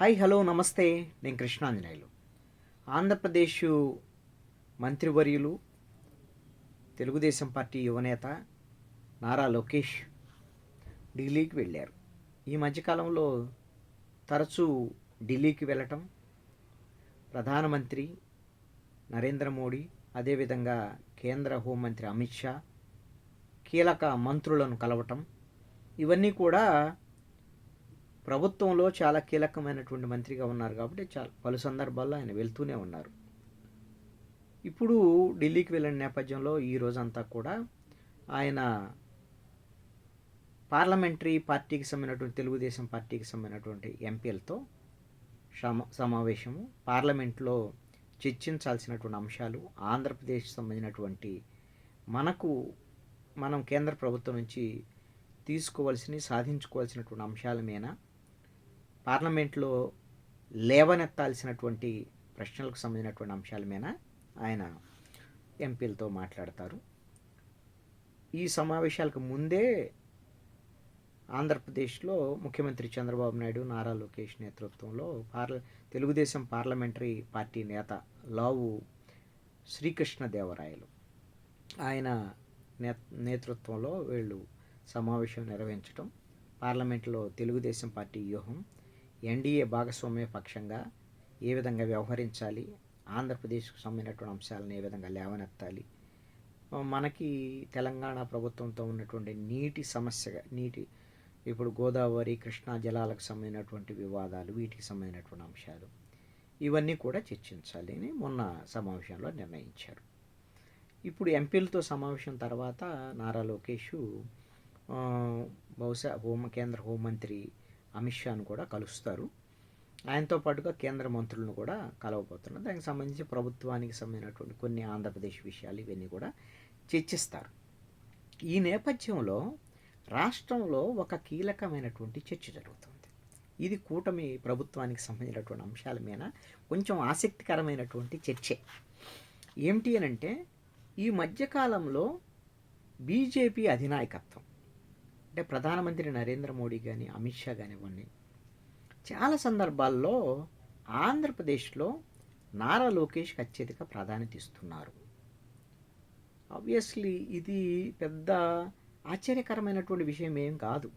Hi hello నమస్తే. నేను కృష్ణాంజనేయులు. ఆంధ్రప్రదేశ్ మంత్రివర్యులు తెలుగుదేశం పార్టీ యువనేత నారా లోకేష్ ఢిల్లీకి వెళ్ళారు. ఈ మధ్యకాలంలో తరచూ ఢిల్లీకి వెళ్ళటం ప్రధానమంత్రి నరేంద్ర మోడీ అదేవిధంగా కేంద్ర హోంమంత్రి అమిత్ షా కీలక మంత్రులను కలవటం ఇవన్నీ కూడా ప్రభుత్వంలో చాలా కీలకమైనటువంటి మంత్రిగా ఉన్నారు కాబట్టి చాలా పలు సందర్భాల్లో ఆయన వెళ్తూనే ఉన్నారు. ఇప్పుడు ఢిల్లీకి వెళ్ళిన నేపథ్యంలో ఈ రోజంతా కూడా ఆయన పార్లమెంటరీ పార్టీకి సంబంధించినటువంటి తెలుగుదేశం పార్టీకి సంబంధించినటువంటి ఎంపీలతో సమ సమావేశము పార్లమెంట్లో చర్చించాల్సినటువంటి అంశాలు ఆంధ్రప్రదేశ్ సంబంధించినటువంటి మనకు మనం కేంద్ర ప్రభుత్వం నుంచి తీసుకోవాల్సిన సాధించుకోవాల్సినటువంటి అంశాల మీద పార్లమెంట్లో లేవనెత్తాల్సినటువంటి ప్రశ్నలకు సంబంధించినటువంటి అంశాల మీద ఆయన ఎంపీలతో మాట్లాడతారు. ఈ సమావేశాలకు ముందే ఆంధ్రప్రదేశ్లో ముఖ్యమంత్రి చంద్రబాబు నాయుడు నారా లోకేష్ నేతృత్వంలో పార్ల తెలుగుదేశం పార్లమెంటరీ పార్టీ నేత లావు శ్రీకృష్ణదేవరాయలు ఆయన నే నేతృత్వంలో వీళ్ళు సమావేశం నిర్వహించడం పార్లమెంట్లో తెలుగుదేశం పార్టీ వ్యూహం ఎన్డీఏ భాగస్వామ్య పక్షంగా ఏ విధంగా వ్యవహరించాలి? ఆంధ్రప్రదేశ్కు సంబంధించినటువంటి అంశాలను ఏ విధంగా లేవనెత్తాలి? మనకి తెలంగాణ ప్రభుత్వంతో ఉన్నటువంటి నీటి సమస్యగా నీటి ఇప్పుడు గోదావరి కృష్ణా జలాలకు సంబంధించినటువంటి వివాదాలు వీటికి సంబంధించినటువంటి అంశాలు ఇవన్నీ కూడా చర్చించాలి అని మొన్న సమావేశంలో నిర్ణయించారు. ఇప్పుడు ఎంపీలతో సమావేశం తర్వాత నారా లోకేష్ బహుశా హోం కేంద్ర హోంమంత్రి అమిత్ షాను కూడా కలుస్తారు. ఆయనతో పాటుగా కేంద్ర మంత్రులను కూడా కలవబోతున్నారు. దానికి సంబంధించి ప్రభుత్వానికి సంబంధించినటువంటి కొన్ని ఆంధ్రప్రదేశ్ విషయాలు ఇవన్నీ కూడా చర్చిస్తారు. ఈ నేపథ్యంలో రాష్ట్రంలో ఒక కీలకమైనటువంటి చర్చ జరుగుతుంది. ఇది కూటమి ప్రభుత్వానికి సంబంధించినటువంటి అంశాల మీద కొంచెం ఆసక్తికరమైనటువంటి చర్చే. ఏమిటి అని అంటే ఈ మధ్యకాలంలో బీజేపీ అధినాయకత్వం అంటే ప్రధానమంత్రి నరేంద్ర మోడీ కానీ అమిత్ షా కానివ్వండి చాలా సందర్భాల్లో ఆంధ్రప్రదేశ్లో నారా లోకేష్కి అత్యధిక ప్రాధాన్యత ఇస్తున్నారు. ఆబ్వియస్లీ ఇది పెద్ద ఆశ్చర్యకరమైనటువంటి విషయం ఏం కాదు.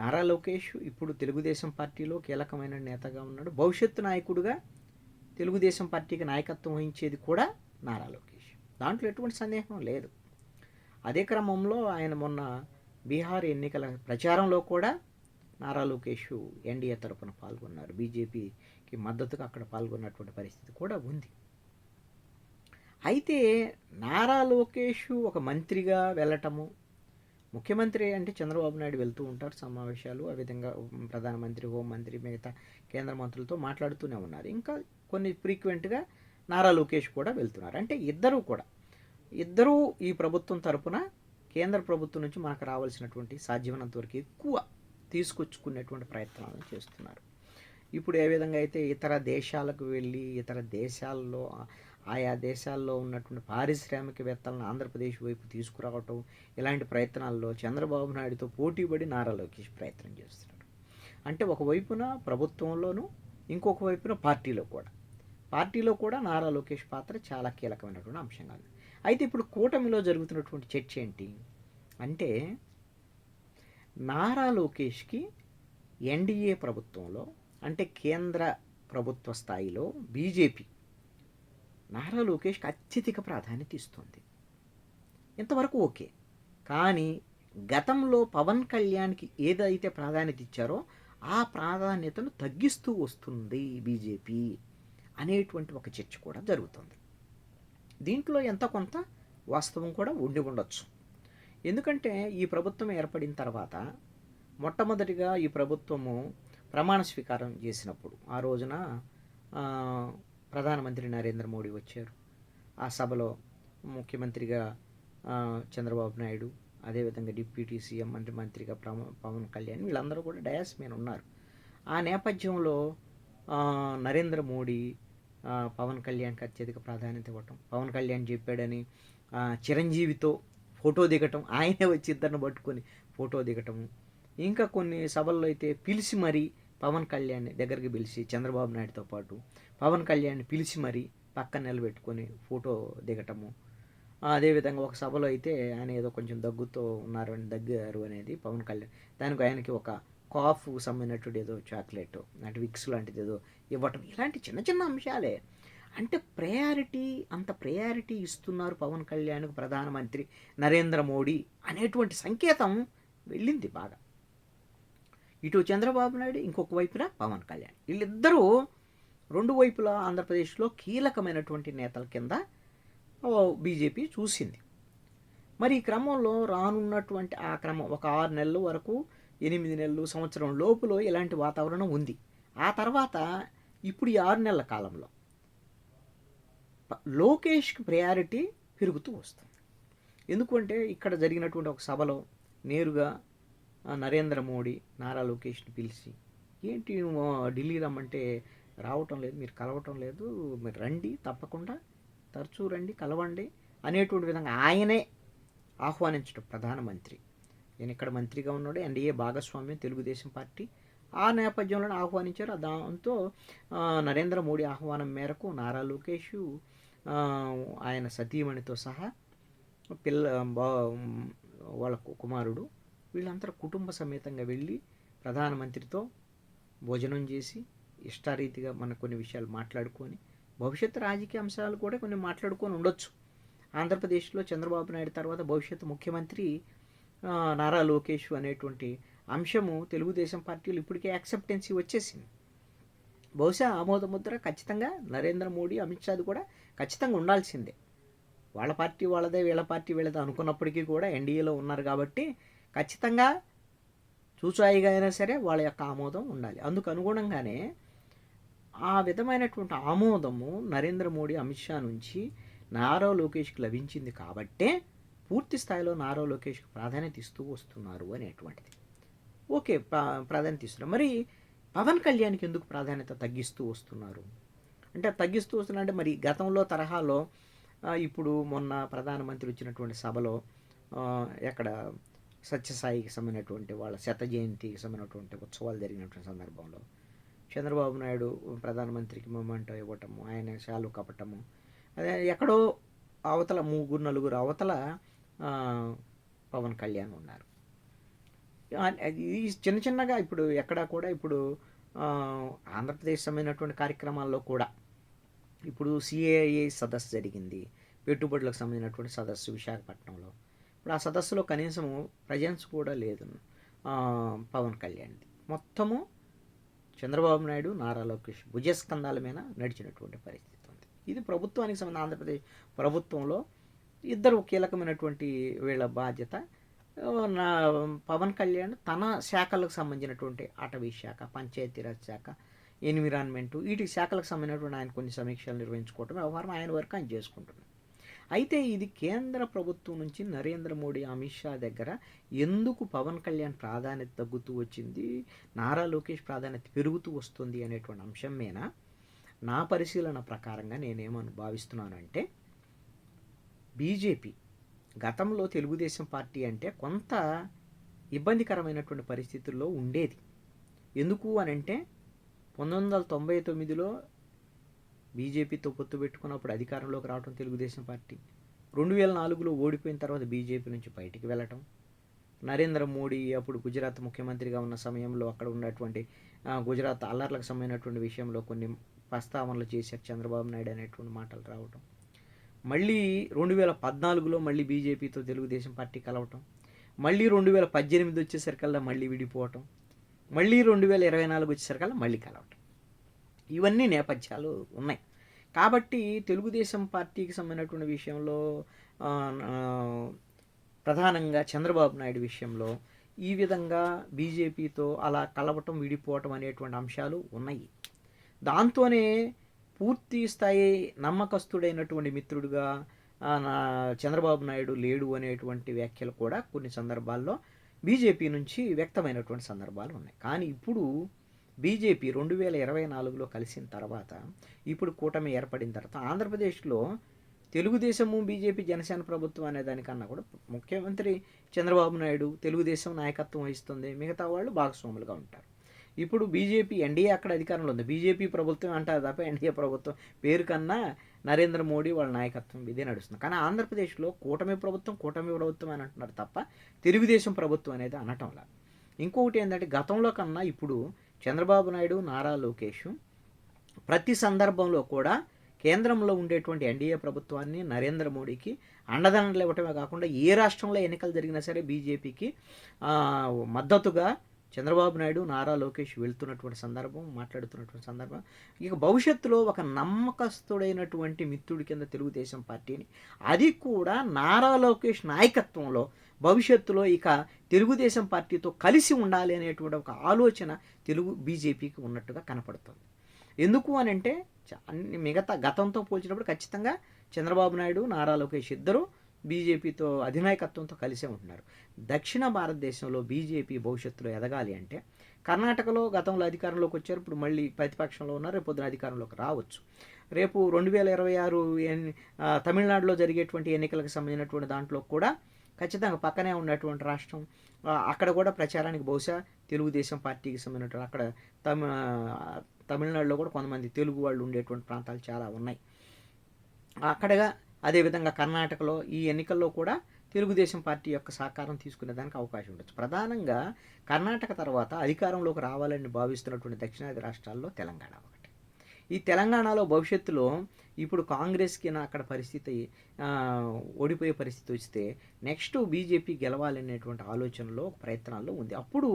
నారా లోకేష్ ఇప్పుడు తెలుగుదేశం పార్టీలో కీలకమైన నేతగా ఉన్నాడు. భవిష్యత్తు నాయకుడుగా తెలుగుదేశం పార్టీకి నాయకత్వం వహించేది కూడా నారా లోకేష్. దాంట్లో ఎటువంటి సందేహం లేదు. అదే క్రమంలో ఆయన మొన్న బీహార్ ఎన్నికల ప్రచారంలో కూడా నారా లోకేష్ ఎన్డీఏ తరపున పాల్గొన్నారు. బీజేపీకి మద్దతుగా అక్కడ పాల్గొన్నటువంటి పరిస్థితి కూడా ఉంది. అయితే నారా లోకేష్ ఒక మంత్రిగా వెళ్ళటము ముఖ్యమంత్రి అంటే చంద్రబాబు నాయుడు వెళ్తూ ఉంటారు సమావేశాలు ఆ విధంగా ప్రధానమంత్రి హోంమంత్రి మిగతా కేంద్ర మంత్రులతో మాట్లాడుతూనే ఉన్నారు. ఇంకా కొన్ని ఫ్రీక్వెంట్గా నారా లోకేష్ కూడా వెళ్తున్నారు. అంటే ఇద్దరూ కూడా ఇద్దరూ ఈ ప్రభుత్వం తరపున కేంద్ర ప్రభుత్వం నుంచి మనకు రావాల్సినటువంటి సాధ్యమైనంత వరకు ఎక్కువ తీసుకొచ్చుకునేటువంటి ప్రయత్నాలను చేస్తున్నారు. ఇప్పుడు ఏ విధంగా అయితే ఇతర దేశాలకు వెళ్ళి ఇతర దేశాల్లో ఆయా దేశాల్లో ఉన్నటువంటి పారిశ్రామికవేత్తలను ఆంధ్రప్రదేశ్ వైపు తీసుకురావటం ఇలాంటి ప్రయత్నాల్లో చంద్రబాబు నాయుడుతో పోటీపడి నారా లోకేష్ ప్రయత్నం చేస్తున్నాడు అంటే ఒకవైపున ప్రభుత్వంలోనూ ఇంకొక వైపున పార్టీలో కూడా. పార్టీలో కూడా నారా లోకేష్ పాత్ర చాలా కీలకమైనటువంటి అంశంగా ఉంది. అయితే ఇప్పుడు కూటమిలో జరుగుతున్నటువంటి చర్చ ఏంటి? అంటే నారా లోకేష్కి ఎన్డీఏ ప్రభుత్వంలో అంటే కేంద్ర ప్రభుత్వ స్థాయిలో బీజేపీ నారా లోకేష్కి అత్యధిక ప్రాధాన్యత ఇస్తుంది. ఇంతవరకు ఓకే. కానీ గతంలో పవన్ కళ్యాణ్కి ఏదైతే ప్రాధాన్యత ఇచ్చారో ఆ ప్రాధాన్యతను తగ్గిస్తూ వస్తుంది బీజేపీ అనేటువంటి ఒక చర్చ కూడా జరుగుతుంది. దీంట్లో ఎంత కొంత వాస్తవం కూడా ఉండి ఉండొచ్చు. ఎందుకంటే ఈ ప్రభుత్వం ఏర్పడిన తర్వాత మొట్టమొదటిగా ఈ ప్రభుత్వము ప్రమాణ స్వీకారం చేసినప్పుడు ఆ రోజున ప్రధానమంత్రి నరేంద్ర మోడీ వచ్చారు. ఆ సభలో ముఖ్యమంత్రిగా చంద్రబాబు నాయుడు అదేవిధంగా డిప్యూటీ సీఎం మంత్రి మంత్రిగా పవన్ కళ్యాణ్ వీళ్ళందరూ కూడా డయాస్ మీద ఉన్నారు. ఆ నేపథ్యంలో నరేంద్ర మోడీ పవన్ కళ్యాణ్కి అత్యధిక ప్రాధాన్యత ఇవ్వటం. పవన్ కళ్యాణ్ చెప్పాడని చిరంజీవితో ఫోటో దిగటం ఆయనే వచ్చి ఇద్దరిని పట్టుకొని ఫోటో దిగటము. ఇంకా కొన్ని సభల్లో అయితే పిలిచి మరీ పవన్ కళ్యాణ్ దగ్గరికి పిలిచి చంద్రబాబు నాయుడుతో పాటు పవన్ కళ్యాణ్ పిలిచి మరీ పక్కన నిలబెట్టుకొని ఫోటో దిగటము. అదేవిధంగా ఒక సభలో అయితే ఆయన ఏదో కొంచెం దగ్గుతో ఉన్నారు అని దగ్గారు అనేది పవన్ కళ్యాణ్. దానికి ఆయనకి ఒక కాఫ్ సంబంధించినటువంటి ఏదో చాక్లెట్ అంటే విక్స్ లాంటిది ఏదో ఇవ్వటం ఇలాంటి చిన్న చిన్న అంశాలే. అంటే ప్రయారిటీ అంత ప్రయారిటీ ఇస్తున్నారు పవన్ కళ్యాణ్కు ప్రధానమంత్రి నరేంద్ర మోడీ అనేటువంటి సంకేతం వెళ్ళింది బాగా. ఇటు చంద్రబాబు నాయుడు ఇంకొక వైపున పవన్ కళ్యాణ్. వీళ్ళిద్దరూ రెండు వైపులా ఆంధ్రప్రదేశ్లో కీలకమైనటువంటి నేతల కింద బీజేపీ చూసింది. మరి ఈ క్రమంలో రానున్నటువంటి ఆ క్రమం ఒక ఆరు నెలల వరకు ఎనిమిది నెలలు సంవత్సరం లోపులో ఇలాంటి వాతావరణం ఉంది. ఆ తర్వాత ఇప్పుడు ఈ ఆరు నెలల కాలంలో లోకేష్కి ప్రయారిటీ పెరుగుతూ వస్తుంది. ఎందుకంటే ఇక్కడ జరిగినటువంటి ఒక సభలో నేరుగా నరేంద్ర మోడీ నారా లోకేష్ని పిలిచి ఏంటి ఢిల్లీ రమ్మంటే రావటం లేదు మీరు కలవటం లేదు మీరు రండి తప్పకుండా తరచూ రండి కలవండి అనేటువంటి విధంగా ఆయనే ఆహ్వానించడం ప్రధానమంత్రి. నేను ఇక్కడ మంత్రిగా ఉన్నాడు ఎన్డీఏ భాగస్వామ్యం తెలుగుదేశం పార్టీ. ఆ నేపథ్యంలో ఆహ్వానించారు. దాంతో నరేంద్ర మోడీ ఆహ్వానం మేరకు నారా లోకేష్ ఆయన సతీమణితో సహా పిల్ల బా వాళ్ళ కుమారుడు వీళ్ళంతా కుటుంబ సమేతంగా వెళ్ళి ప్రధానమంత్రితో భోజనం చేసి ఇష్టారీతిగా మన కొన్ని విషయాలు మాట్లాడుకొని భవిష్యత్తు రాజకీయ అంశాలు కూడా కొన్ని మాట్లాడుకొని ఉండొచ్చు. ఆంధ్రప్రదేశ్లో చంద్రబాబు నాయుడు తర్వాత భవిష్యత్ ముఖ్యమంత్రి నారా లోకేష్ అనేటువంటి అంశము తెలుగుదేశం పార్టీలు ఇప్పటికే యాక్సెప్టెన్సీ వచ్చేసింది. బహుశా ఆమోద ముద్ర ఖచ్చితంగా నరేంద్ర మోడీ అమిత్ షాది కూడా ఖచ్చితంగా ఉండాల్సిందే. వాళ్ళ పార్టీ వాళ్ళదే వీళ్ళ పార్టీ వీళ్ళదే అనుకున్నప్పటికీ కూడా ఎన్డీఏలో ఉన్నారు కాబట్టి ఖచ్చితంగా చూచాయిగా అయినా సరే వాళ్ళ యొక్క ఆమోదం ఉండాలి. అందుకు అనుగుణంగానే ఆ విధమైనటువంటి ఆమోదము నరేంద్ర మోడీ అమిత్ షా నుంచి నారా లోకేష్కి లభించింది కాబట్టే పూర్తి స్థాయిలో నారో లోకేష్కి ప్రాధాన్యత ఇస్తూ వస్తున్నారు అనేటువంటిది. ఓకే ప్రా- ప్రాధాన్యత ఇస్తున్నారు. మరి పవన్ కళ్యాణ్కి ఎందుకు ప్రాధాన్యత తగ్గిస్తూ వస్తున్నారు? అంటే తగ్గిస్తూ వస్తున్నా అంటే మరి గతంలో తరహాలో ఇప్పుడు మొన్న ప్రధానమంత్రి వచ్చినటువంటి సభలో ఎక్కడ సత్యసాయికి సంబంధించినటువంటి వాళ్ళ శత జయంతికి సంబంధించినటువంటి ఉత్సవాలు జరిగినటువంటి సందర్భంలో చంద్రబాబు నాయుడు ప్రధానమంత్రికి మొమెంటో ఇవ్వటము ఆయన శాలు కప్పటము అదే ఎక్కడో అవతల ముగ్గురు నలుగురు అవతల పవన్ కళ్యాణ్ ఉన్నారు. ఈ చిన్న చిన్నగా ఇప్పుడు ఎక్కడా కూడా ఇప్పుడు ఆంధ్రప్రదేశ్ సంబంధించినటువంటి కార్యక్రమాల్లో కూడా ఇప్పుడు సిఏఏ సదస్సు జరిగింది. పెట్టుబడులకు సంబంధించినటువంటి సదస్సు విశాఖపట్నంలో. ఇప్పుడు ఆ సదస్సులో కనీసము ప్రజెన్స్ కూడా లేదు పవన్ కళ్యాణ్ది. మొత్తము చంద్రబాబు నాయుడు నారా లోకేష్ భుజస్కంధాల మీద నడిచినటువంటి పరిస్థితి ఉంది. ఇది ప్రభుత్వానికి సంబంధించిన ఆంధ్రప్రదేశ్ ప్రభుత్వంలో ఇద్దరు కీలకమైనటువంటి వీళ్ళ బాధ్యత. నా పవన్ కళ్యాణ్ తన శాఖలకు సంబంధించినటువంటి అటవీ శాఖ పంచాయతీరాజ్ శాఖ ఎన్విరాన్మెంట్ వీటి శాఖలకు సంబంధించినటువంటి ఆయన కొన్ని సమీక్షలు నిర్వహించుకోవటం వ్యవహారం ఆయన వరకు ఆయన చేసుకుంటున్నారు అయితే ఇది కేంద్ర ప్రభుత్వం నుంచి నరేంద్ర మోడీ అమిత్ షా దగ్గర ఎందుకు పవన్ కళ్యాణ్ ప్రాధాన్యత తగ్గుతూ వచ్చింది నారా లోకేష్ ప్రాధాన్యత పెరుగుతూ వస్తుంది అనేటువంటి అంశం మీద నా పరిశీలన ప్రకారంగా నేనేమను భావిస్తున్నానంటే బీజేపీ గతంలో తెలుగుదేశం పార్టీ అంటే కొంత ఇబ్బందికరమైనటువంటి పరిస్థితుల్లో ఉండేది. ఎందుకు అని అంటే పంతొమ్మిది వందల తొంభై తొమ్మిదిలో బీజేపీతో పొత్తు పెట్టుకున్నప్పుడు అధికారంలోకి రావడం తెలుగుదేశం పార్టీ. రెండు వేల నాలుగులో ఓడిపోయిన తర్వాత బీజేపీ నుంచి బయటికి వెళ్ళటం. నరేంద్ర మోడీ అప్పుడు గుజరాత్ ముఖ్యమంత్రిగా ఉన్న సమయంలో అక్కడ ఉన్నటువంటి గుజరాత్ అల్లర్లకు సంబంధించినటువంటి విషయంలో కొన్ని ప్రస్తావనలు చేశారు చంద్రబాబు నాయుడు అనేటువంటి మాటలు రావటం. మళ్ళీ రెండు వేల పద్నాలుగులో మళ్ళీ బీజేపీతో తెలుగుదేశం పార్టీ కలవటం మళ్ళీ రెండు వేల పద్దెనిమిది వచ్చేసరికల్లా మళ్ళీ విడిపోవటం మళ్ళీ రెండు వేల ఇరవై నాలుగు వచ్చేసరికల్లా మళ్ళీ కలవటం. ఇవన్నీ నేపథ్యాలు ఉన్నాయి. కాబట్టి తెలుగుదేశం పార్టీకి సంబంధించినటువంటి విషయంలో ప్రధానంగా చంద్రబాబు నాయుడు విషయంలో ఈ విధంగా బీజేపీతో అలా కలవటం విడిపోవటం అనేటువంటి అంశాలు ఉన్నాయి. దాంతోనే పూర్తి స్థాయి నమ్మకస్తుడైనటువంటి మిత్రుడుగా నా చంద్రబాబు నాయుడు లేడు అనేటువంటి వ్యాఖ్యలు కూడా కొన్ని సందర్భాల్లో బీజేపీ నుంచి వ్యక్తమైనటువంటి సందర్భాలు ఉన్నాయి. కానీ ఇప్పుడు బీజేపీ రెండు వేల ఇరవై నాలుగులో కలిసిన తర్వాత ఇప్పుడు కూటమి ఏర్పడిన తర్వాత ఆంధ్రప్రదేశ్లో తెలుగుదేశము బీజేపీ జనసేన ప్రభుత్వం అనే దానికన్నా కూడా ముఖ్యమంత్రి చంద్రబాబు నాయుడు తెలుగుదేశం నాయకత్వం వహిస్తుంది. మిగతా వాళ్ళు భాగస్వాములుగా ఉంటారు. ఇప్పుడు బీజేపీ ఎన్డీఏ అక్కడ అధికారంలో ఉంది. బీజేపీ ప్రభుత్వం అంటారు తప్ప ఎన్డీఏ ప్రభుత్వం పేరు కన్నా నరేంద్ర మోడీ వాళ్ళ నాయకత్వం ఇదే నడుస్తుంది. కానీ ఆంధ్రప్రదేశ్లో కూటమి ప్రభుత్వం కూటమి ప్రభుత్వం అని అంటున్నారు తప్ప తెలుగుదేశం ప్రభుత్వం అనేది అనటంలా ఇంకొకటి ఏంటంటే గతంలో కన్నా ఇప్పుడు చంద్రబాబు నాయుడు నారా లోకేష్ ప్రతి సందర్భంలో కూడా కేంద్రంలో ఉండేటువంటి ఎన్డీఏ ప్రభుత్వాన్ని నరేంద్ర మోడీకి అండదండలు ఇవ్వటమే కాకుండా ఏ రాష్ట్రంలో ఎన్నికలు జరిగినా సరే బీజేపీకి మద్దతుగా చంద్రబాబు నాయుడు నారా లోకేష్ వెళ్తున్నటువంటి సందర్భం మాట్లాడుతున్నటువంటి సందర్భం. ఇక భవిష్యత్తులో ఒక నమ్మకస్తుడైనటువంటి మిత్రుడి కింద తెలుగుదేశం పార్టీని అది కూడా నారా లోకేష్ నాయకత్వంలో భవిష్యత్తులో ఇక తెలుగుదేశం పార్టీతో కలిసి ఉండాలి అనేటువంటి ఒక ఆలోచన తెలుగు బీజేపీకి ఉన్నట్టుగా కనపడుతుంది. ఎందుకు అని అంటే అన్ని మిగతా గతంతో పోల్చినప్పుడు ఖచ్చితంగా చంద్రబాబు నాయుడు నారా లోకేష్ ఇద్దరు బీజేపీతో అధినాయకత్వంతో కలిసే ఉంటున్నారు. దక్షిణ భారతదేశంలో బీజేపీ భవిష్యత్తులో ఎదగాలి అంటే కర్ణాటకలో గతంలో అధికారంలోకి వచ్చారు ఇప్పుడు మళ్ళీ ప్రతిపక్షంలో ఉన్నారు రేపు పొద్దున అధికారంలోకి రావచ్చు. రేపు రెండు వేల ఇరవై ఆరు తమిళనాడులో జరిగేటువంటి ఎన్నికలకు సంబంధించినటువంటి దాంట్లో కూడా ఖచ్చితంగా పక్కనే ఉన్నటువంటి రాష్ట్రం అక్కడ కూడా ప్రచారానికి బహుశా తెలుగుదేశం పార్టీకి సంబంధించిన అక్కడ తమి తమిళనాడులో కూడా కొంతమంది తెలుగు వాళ్ళు ఉండేటువంటి ప్రాంతాలు చాలా ఉన్నాయి. అక్కడగా అదేవిధంగా కర్ణాటకలో ఈ ఎన్నికల్లో కూడా తెలుగుదేశం పార్టీ యొక్క సహకారం తీసుకునేదానికి అవకాశం ఉండొచ్చు. ప్రధానంగా కర్ణాటక తర్వాత అధికారంలోకి రావాలని భావిస్తున్నటువంటి దక్షిణాది రాష్ట్రాల్లో తెలంగాణ. ఒకటి ఈ తెలంగాణలో భవిష్యత్తులో ఇప్పుడు కాంగ్రెస్కి అక్కడ పరిస్థితి ఓడిపోయే పరిస్థితి వస్తే నెక్స్ట్ బీజేపీ గెలవాలనేటువంటి ఆలోచనలో ప్రయత్నాల్లో ఉంది. అప్పుడు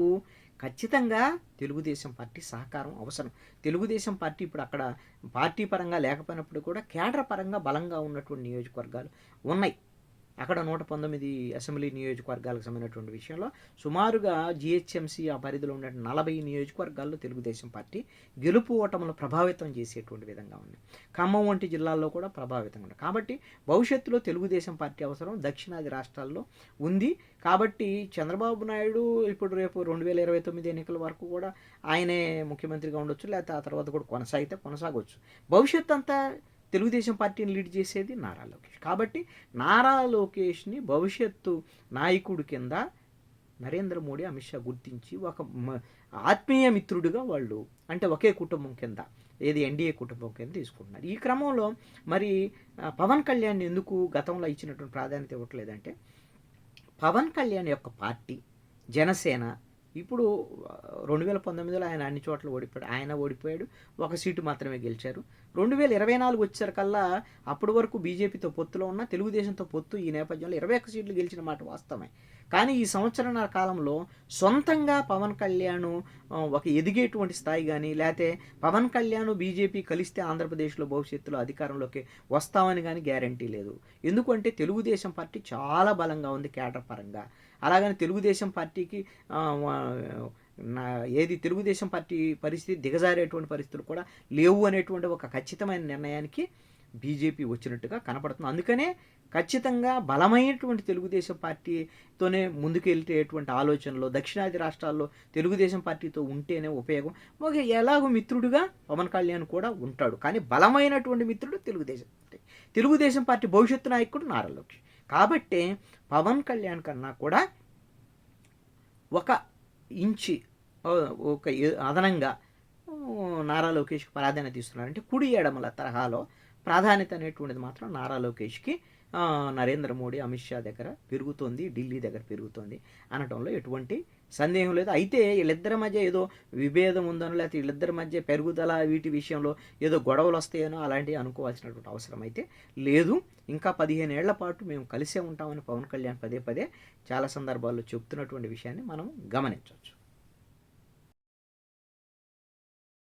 ఖచ్చితంగా తెలుగుదేశం పార్టీ సహకారం అవసరం. తెలుగుదేశం పార్టీ ఇప్పుడు అక్కడ పార్టీ పరంగా లేకపోయినప్పుడు కూడా కేడర్ పరంగా బలంగా ఉన్నటువంటి నియోజకవర్గాలు ఉన్నాయి. అక్కడ నూట పంతొమ్మిది అసెంబ్లీ నియోజకవర్గాలకు సంబంధించినటువంటి విషయంలో సుమారుగా జిహెచ్ఎంసీ ఆ పరిధిలో ఉన్న నలభై నియోజకవర్గాల్లో తెలుగుదేశం పార్టీ గెలుపు ఓటములు ప్రభావితం చేసేటువంటి విధంగా ఉంది. ఖమ్మం వంటి జిల్లాల్లో కూడా ప్రభావితంగా ఉంది. కాబట్టి భవిష్యత్తులో తెలుగుదేశం పార్టీ అవసరం దక్షిణాది రాష్ట్రాల్లో ఉంది. కాబట్టి చంద్రబాబు నాయుడు ఇప్పుడు రేపు రెండు వేల ఇరవై తొమ్మిది ఎన్నికల వరకు కూడా ఆయనే ముఖ్యమంత్రిగా ఉండొచ్చు లేకపోతే ఆ తర్వాత కూడా కొనసాగితే కొనసాగవచ్చు భవిష్యత్ అంతా తెలుగుదేశం పార్టీని లీడ్ చేసేది నారా లోకేష్. కాబట్టి నారా లోకేష్ని భవిష్యత్తు నాయకుడు కింద నరేంద్ర మోడీ అమిత్ షా గుర్తించి ఒక ఆత్మీయ మిత్రుడిగా వాళ్ళు అంటే ఒకే కుటుంబం కింద ఏది ఎన్డీఏ కుటుంబం కింద తీసుకుంటున్నారు. ఈ క్రమంలో మరి పవన్ కళ్యాణ్ ఎందుకు గతంలో ఇచ్చినటువంటి ప్రాధాన్యత ఇవ్వట్లేదంటే పవన్ కళ్యాణ్ యొక్క పార్టీ జనసేన ఇప్పుడు రెండు వేల పంతొమ్మిదిలో ఆయన అన్ని చోట్ల ఓడిపోయాడు. ఆయన ఓడిపోయాడు. ఒక సీటు మాత్రమే గెలిచారు. రెండు వేల ఇరవై నాలుగు వచ్చేసరికల్లా అప్పటి వరకు బీజేపీతో పొత్తులో ఉన్న తెలుగుదేశంతో పొత్తు ఈ నేపథ్యంలో ఇరవై ఒక్క సీట్లు గెలిచిన మాట వాస్తవమే. కానీ ఈ సంవత్సరాల కాలంలో సొంతంగా పవన్ కళ్యాణ్ ఒక ఎదిగేటువంటి స్థాయి కానీ లేకపోతే పవన్ కళ్యాణ్ బీజేపీ కలిస్తే ఆంధ్రప్రదేశ్లో భవిష్యత్తులో అధికారంలోకి వస్తామని కానీ గ్యారంటీ లేదు. ఎందుకంటే తెలుగుదేశం పార్టీ చాలా బలంగా ఉంది కేటర్ పరంగా. అలాగని తెలుగుదేశం పార్టీకి నా ఏది తెలుగుదేశం పార్టీ పరిస్థితి దిగజారేటువంటి పరిస్థితులు కూడా లేవు అనేటువంటి ఒక ఖచ్చితమైన నిర్ణయానికి బీజేపీ వచ్చినట్టుగా కనపడుతుంది. అందుకనే ఖచ్చితంగా బలమైనటువంటి తెలుగుదేశం పార్టీతోనే ముందుకెళ్ళేటువంటి ఆలోచనలో దక్షిణాది రాష్ట్రాల్లో తెలుగుదేశం పార్టీతో ఉంటేనే ఉపయోగం. ఒక ఎలాగో మిత్రుడుగా పవన్ కళ్యాణ్ కూడా ఉంటాడు. కానీ బలమైనటువంటి మిత్రుడు తెలుగుదేశం పార్టీ. తెలుగుదేశం పార్టీ భవిష్యత్తు నాయకుడు నారా లోకేష్. కాబట్టి పవన్ కళ్యాణ్ కన్నా కూడా ఒక ఇంచి ఒక అదనంగా నారా లోకేష్కి ప్రాధాన్యత ఇస్తున్నారంటే కుడి ఎడమల తరహాలో ప్రాధాన్యత అనేటువంటిది మాత్రం నారా లోకేష్కి నరేంద్ర మోడీ అమిత్ షా దగ్గర పెరుగుతోంది ఢిల్లీ దగ్గర పెరుగుతోంది అనటంలో ఎటువంటి సందేహం లేదు. అయితే వీళ్ళిద్దరి మధ్య ఏదో విభేదం ఉందనో లేకపోతే వీళ్ళిద్దరి మధ్య పెరుగుదల వీటి విషయంలో ఏదో గొడవలు వస్తాయనో అలాంటివి అనుకోవాల్సినటువంటి అవసరం అయితే లేదు. ఇంకా పదిహేను ఏళ్ళ పాటు మేము కలిసే ఉంటామని పవన్ కళ్యాణ్ పదే పదే చాలా సందర్భాల్లో చెప్తున్నటువంటి విషయాన్ని మనం గమనించవచ్చు.